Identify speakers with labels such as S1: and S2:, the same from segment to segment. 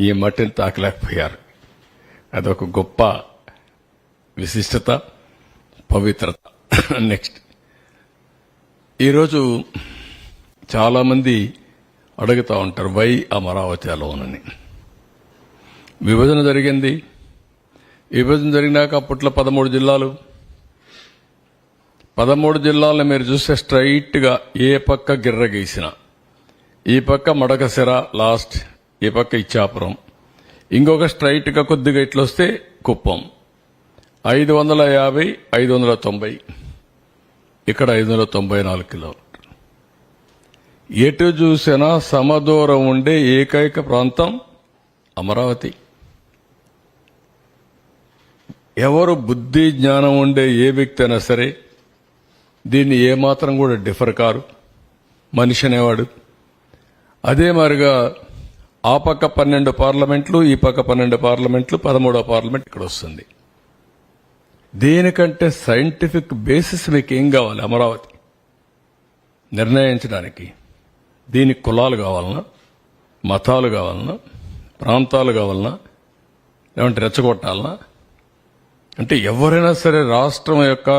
S1: ఈ మట్టిని తాకలేకపోయారు. అదొక గొప్ప విశిష్టత పవిత్రత. నెక్స్ట్ ఈరోజు చాలామంది అడుగుతూ ఉంటారు వై అమరావతి అలోనని విభజన జరిగింది. విభజన జరిగినాక అప్పట్లో పదమూడు జిల్లాలు. పదమూడు జిల్లాలను మీరు చూస్తే స్ట్రైట్గా ఏ పక్క గిర్ర గీసిన ఈ పక్క మడకసిర లాస్ట్ ఈ పక్క ఇచ్చాపురం. ఇంకొక స్ట్రైట్గా కొద్దిగా ఇట్లా వస్తే కుప్పం. ఐదు వందల యాభై ఐదు వందల తొంభై. ఇక్కడ ఐదు వందల తొంభై నాలుగు కిలోమీటర్. ఎటు చూసినా సమదూరం ఉండే ఏకైక ప్రాంతం అమరావతి. ఎవరు బుద్ధి జ్ఞానం ఉండే ఏ వ్యక్తి అయినా సరే దీన్ని ఏమాత్రం కూడా డిఫర్ కారు. మనిషి అనేవాడు. అదే మరిగా ఆ పక్క పన్నెండు పార్లమెంట్లు ఈ పక్క పన్నెండు పార్లమెంట్లు పదమూడో పార్లమెంట్ ఇక్కడ వస్తుంది. దేనికంటే సైంటిఫిక్ బేసిస్ మీకు ఏం కావాలి అమరావతి? నిర్ణయించడానికి దీనికి కులాలు కావాలన్నా మతాలు కావాలన్నా ప్రాంతాలు కావాలన్నా లేదంటే రెచ్చగొట్టాలన్నా అంటే ఎవరైనా సరే రాష్ట్రం యొక్క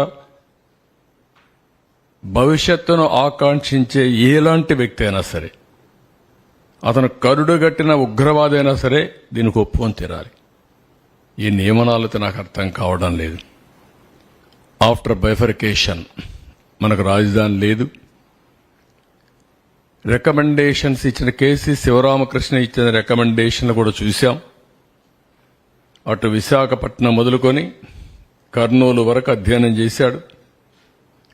S1: భవిష్యత్తును ఆకాంక్షించే ఎలాంటి వ్యక్తి అయినా సరే అతను కరుడుగట్టిన ఉగ్రవాదైనా అయినా సరే దీనికి ఒప్పుకొని తీరాలి. ఈ నియమనాలతో నాకు అర్థం కావడం లేదు. ఆఫ్టర్ బైఫర్కేషన్ మనకు రాజధాని లేదు. రికమెండేషన్స్ ఇచ్చిన కేసీ శివరామకృష్ణ ఇచ్చిన రికమెండేషన్లు కూడా చూశాం. అటు విశాఖపట్నం మొదలుకొని కర్నూలు వరకు అధ్యయనం చేశాడు.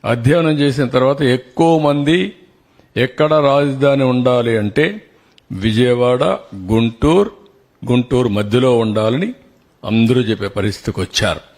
S1: అధ్యయనం చేసిన తర్వాత ఎక్కువ మంది ఎక్కడ రాజధాని ఉండాలి అంటే విజయవాడ గుంటూరు గుంటూరు మధ్యలో ఉండాలని అందరూ చెప్పే పరిస్థితికి వచ్చారు.